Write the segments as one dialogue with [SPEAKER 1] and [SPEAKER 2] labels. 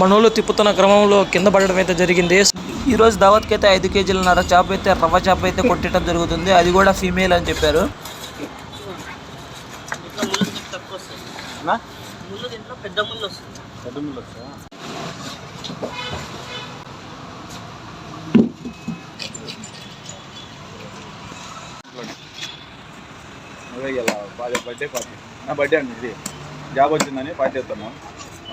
[SPEAKER 1] మనోళ్ళు తిప్పుతున్న క్రమంలో కింద పడడం అయితే జరిగింది. ఈ రోజు దావత్కి అయితే ఐదు కేజీలన్నర చేప అయితే రవ్వ చేప అయితే కొట్టడం జరుగుతుంది. అది కూడా ఫీమేల్ అని చెప్పారు.
[SPEAKER 2] ముళ్ళు పెద్ద ముళ్ళు
[SPEAKER 3] బర్త్డే పార్టీ. నా బర్త్డే అండి ఇది. జాబ్ వచ్చిందని పార్టీ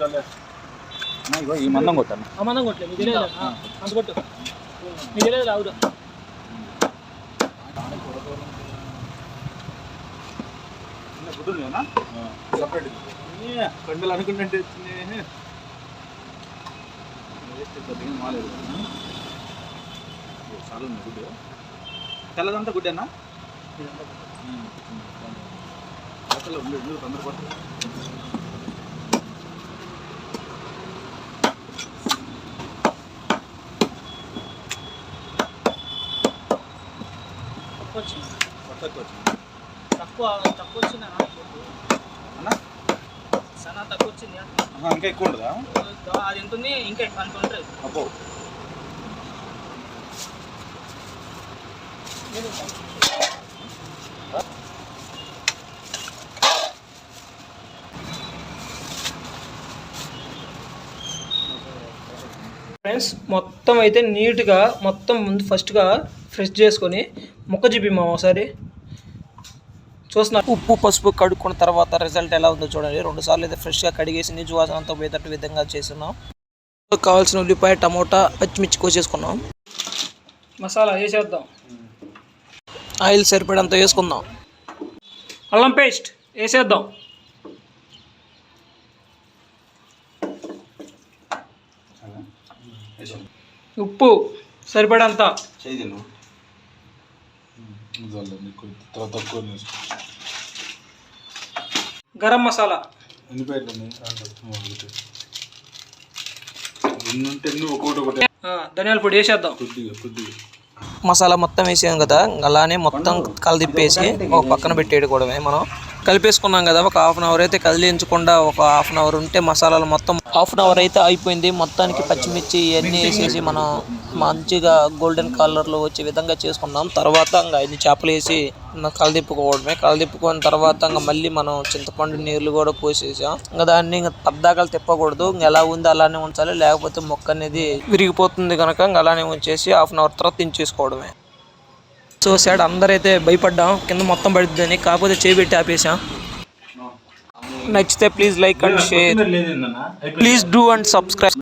[SPEAKER 3] చాలే అన్న, ఇగో ఈ మందం కొట్టాను
[SPEAKER 2] అమ్మందం కొట్టలేదు. మీకు తెలియదు అంత కొట్టు. మీకు తెలియదు
[SPEAKER 3] సపరేట్ కండలు అనుకుంటే వచ్చింది. చాలా గుడ్డు. తెల్లదంతా గుడ్డేనా? అసలు ఉంది. ఉంది తొందర పట్టు
[SPEAKER 2] తక్కువ వచ్చింది తక్కువ తక్కువ వచ్చింది
[SPEAKER 3] అన్న?
[SPEAKER 2] సనా తక్కువ వచ్చింది
[SPEAKER 3] ఇంకా ఎక్కువ ఉండదా
[SPEAKER 2] అది ఉంది ఇంకా అంత ఉంటుంది
[SPEAKER 3] అబ్బో.
[SPEAKER 1] ఫ్రెండ్స్ మొత్తం అయితే నీట్గా మొత్తం ముందు ఫస్ట్గా ఫ్రెష్ చేసుకొని మొక్క చూపిమ్మా ఒకసారి. చూస్తున్నా. ఉప్పు పసుపు కడుక్కున్న తర్వాత రిజల్ట్ ఎలా ఉందో చూడండి. రెండు సార్లు అయితే ఫ్రెష్గా కడిగేసి నీచు వాసన అంతా పోయేటట్టు విధంగా చేస్తున్నాం. కావాల్సిన ఉల్లిపాయ టమోటా పచ్చిమిర్చి కోసేసుకున్నాం మసాలా వేసేద్దాం. ఆయిల్ సరిపడంత వేసుకుందాం. అల్లం పేస్ట్ వేసేద్దాం. ఉప్పు సరిపడంత. గరం మసాలా. ధనియాల పొడి వేసేద్దాం.
[SPEAKER 3] కొద్దిగా కొద్దిగా.
[SPEAKER 1] మసాలా మొత్తం వేసాం కదా అలానే మొత్తం కలదిప్పేసి ఒక పక్కన పెట్టేయకూడమే మనం. కలిపేసుకున్నాం కదా ఒక హాఫ్ అన్ అవర్ అయితే కదిలించకుండా ఒక హాఫ్ అన్ అవర్ ఉంటే మసాలాలు మొత్తం హాఫ్ అన్ అవర్ అయితే అయిపోయింది. మొత్తానికి పచ్చిమిర్చి ఇవన్నీ వేసేసి మనం మంచిగా గోల్డెన్ కలర్లో వచ్చే విధంగా చేసుకున్నాం. తర్వాత ఇంకా ఐదు చేపలు వేసి కలదిప్పుకోవడమే కలదిప్పుకున్న తర్వాత ఇంకా మళ్ళీ మనం చింతపండు నీళ్ళు కూడా పోసేసాం. ఇంకా దాన్ని ఇంకా పద్దాకలు తిప్పకూడదు. ఇంకా ఎలా ఉంది అలానే ఉంచాలి. లేకపోతే మొక్క అనేది విరిగిపోతుంది కనుక ఇంకా అలానే ఉంచేసి హాఫ్ అన్ అవర్ తర్వాత దించేసుకోవడమే. సో సైడ్ అందరైతే భయపడ్డాం. కింద మొత్తం పడుతుందని కాకపోతే చేపెట్టి ఆపేసాం నచ్చితే please like and share. Please do and subscribe.